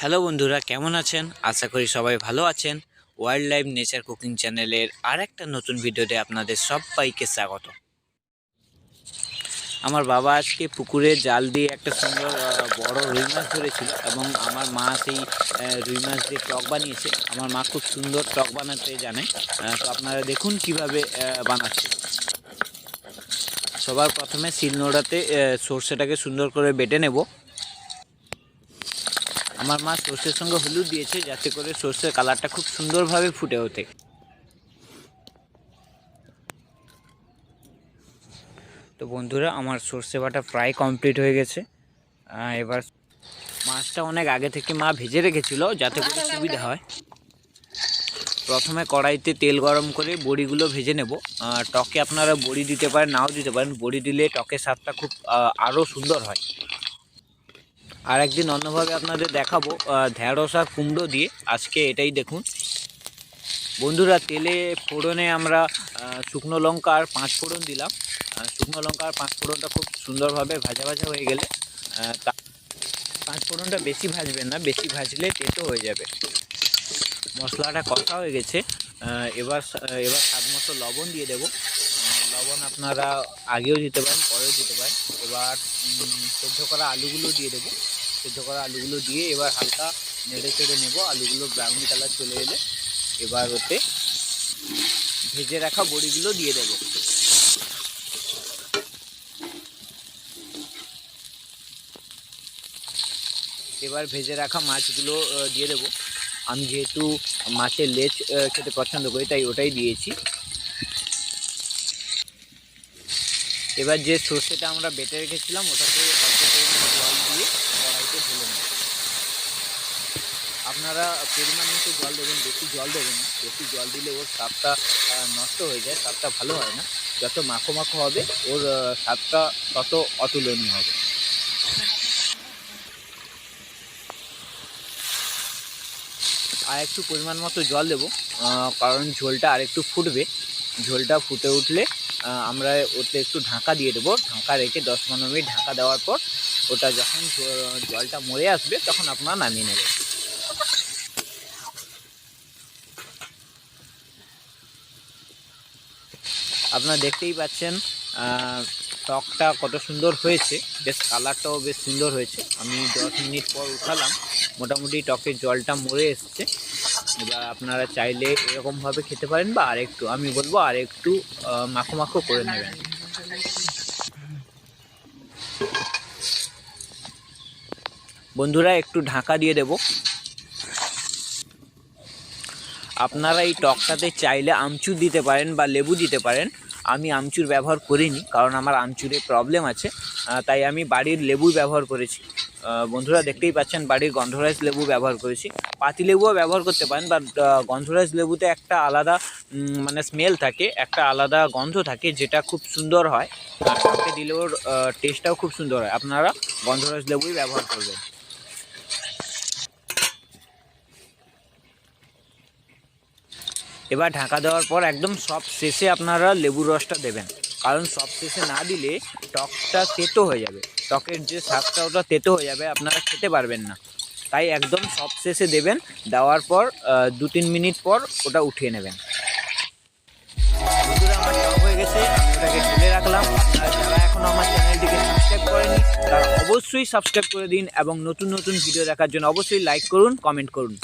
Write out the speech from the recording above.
Hello বন্ধুরা, কেমন আছেন? আশা করি সবাই ভালো আছেন। ওয়াইল্ড লাইফ নেচার কুকিং চ্যানেলের আর একটা নতুন ভিডিওতে আপনাদের সবাইকে স্বাগত। আমার বাবা আজকে পুকুরে জাল দিয়ে একটা সুন্দর বড় রুই মাছ ধরেছিল এবং আমার মা সেই রুই মাছ দিয়ে টক বানিয়েছে। আমার মা খুব সুন্দর টক বানাতে জানে। তো আপনারা দেখুন কীভাবে বানাচ্ছে। সবার প্রথমে শিলনোড়াতে সর্ষেটাকে সুন্দর করে বেটে নেব। আমার মা সর্ষের সঙ্গে হলুদ দিয়েছে, যাতে করে সর্ষের কালারটা খুব সুন্দরভাবে ফুটে ওঠে। তো বন্ধুরা, আমার সর্ষে বাটা প্রায় কমপ্লিট হয়ে গেছে। এবার মাছটা অনেক আগে থেকে মা ভেজে রেখেছিল, যাতে করে সুবিধা হয়। প্রথমে কড়াইতে তেল গরম করে বড়িগুলো ভেজে নেব। টকে আপনারা বড়ি দিতে পারেন, নাও দিতে পারেন। বড়ি দিলে টকের স্বাদটা খুব আরও সুন্দর হয়। আর একদিন অন্যভাবে আপনাদের দেখাবো ঢ্যাঁড়স আর কুমড়ো দিয়ে। আজকে এটাই দেখুন। বন্ধুরা, তেলে ফোড়নে আমরা শুকনো লঙ্কা আর পাঁচ ফোড়ন দিলাম। শুকনো লঙ্কা আর পাঁচ ফোড়নটা খুব সুন্দরভাবে ভাজা ভাজা হয়ে গেলে পাঁচ ফোড়নটা বেশি ভাজবেন না, বেশি ভাজলে তেতো হয়ে যাবে। মশলাটা কষা হয়ে গেছে। এবার এবার স্বাদ মতো লবণ দিয়ে দেবো। লবণ আপনারা আগেও দিতে পারেন, পরেও দিতে পারেন। এবার সেদ্ধ করা আলুগুলো দিয়ে দেবো। সেদ্ধ করা আলুগুলো দিয়ে এবার হালকা নেড়ে চেড়ে নেব। আলুগুলো ব্রাউনি কালার চলে এলে এবার ওতে ভেজে রাখা বড়িগুলো দিয়ে দেবো। এবার ভেজে রাখা মাছগুলো দিয়ে দেবো। আমি যেহেতু মাছের লেজ খেতে পছন্দ করি, তাই ওটাই দিয়েছি। এবার যে সর্ষেটা আমরা বেটে রেখেছিলাম ওটাকে অল্প পরিমাণে জল দিয়ে কড়াইতে ঢেলে নেব আপনারা পরিমাণ মতো জল দেবেন বেশি জল দেবেন না। বেশি জল দিলে ওর আহ, নষ্ট হয়ে যায় স্বাদটা ভালো হয় না। যত মাখো মাখো হবে ওর স্বাদটা তত অতুলনীয় হবে। আর একটু পরিমাণ মতো জল দেবো কারণ ঝোলটা আর একটু ফুটবে। ঝোলটা ফুটে উঠলে আমরা ওতে একটু ঢাকা দিয়ে দেবো। ঢাকা রেখে দশ পনেরো মিনিট ঢাকা দেওয়ার পর ওটা যখন জলটা মরে আসবে তখন আপনারা নামিয়ে নেবেন। আপনারা দেখতেই পাচ্ছেন টকটা কত সুন্দর হয়েছে। বেশ কালারটাও বেশ সুন্দর হয়েছে। আমি দশ মিনিট পর উঠালাম। মোটামুটি টকের জলটা মরে এসছে। এবার আপনারা চাইলে এরকমভাবে খেতে পারেন বা আরেকটু, আমি বলব আরেকটু মাখো মাখো করে নেবেন। বন্ধুরা, একটু ঢাকা দিয়ে দেব। আপনারা এই টকটাতে চাইলে আমচুর দিতে পারেন বা লেবু দিতে পারেন। আমি আমচুর ব্যবহার করিনি, কারণ আমার আমচুরে প্রবলেম আছে। তাই আমি বাড়ির লেবু ব্যবহার করেছি। বন্ধুরা দেখতেই পাচ্ছেন, বাড়ির গন্ধরাজ লেবু ব্যবহার করেছি। পাতি লেবুও ব্যবহার করতে পারেন বাট গন্ধরাজ লেবুতে একটা আলাদা মানে স্মেল থাকে, একটা আলাদা গন্ধ থাকে, যেটা খুব সুন্দর হয়। আর টকে দিলে ওর টেস্টটাও খুব সুন্দর হয়। আপনারা গন্ধরাজ লেবুই ব্যবহার করবেন। এবার ঢাকা দেওয়ার পর একদম সব শেষে আপনারা লেবুর রসটা দেবেন। কারণ সব শেষে না দিলে টকটা তেতো হয়ে যাবে। টকের যে স্বাদটা ওটা তেতো হয়ে যাবে, আপনারা খেতে পারবেন না। তাই একদম সব শেষে দেবেন, দেওয়ার পর দু তিন মিনিট পর ওটা উঠিয়ে নেবেন। আমার টক হয়ে গেছে ওটাকে তুলে রাখলাম। আর যারা এখন আমার চ্যানেলটিকে সাবস্ক্রাইব করেনি তারা অবশ্যই সাবস্ক্রাইব করে দিন এবং নতুন নতুন ভিডিও দেখার জন্য অবশ্যই লাইক করুন, কমেন্ট করুন।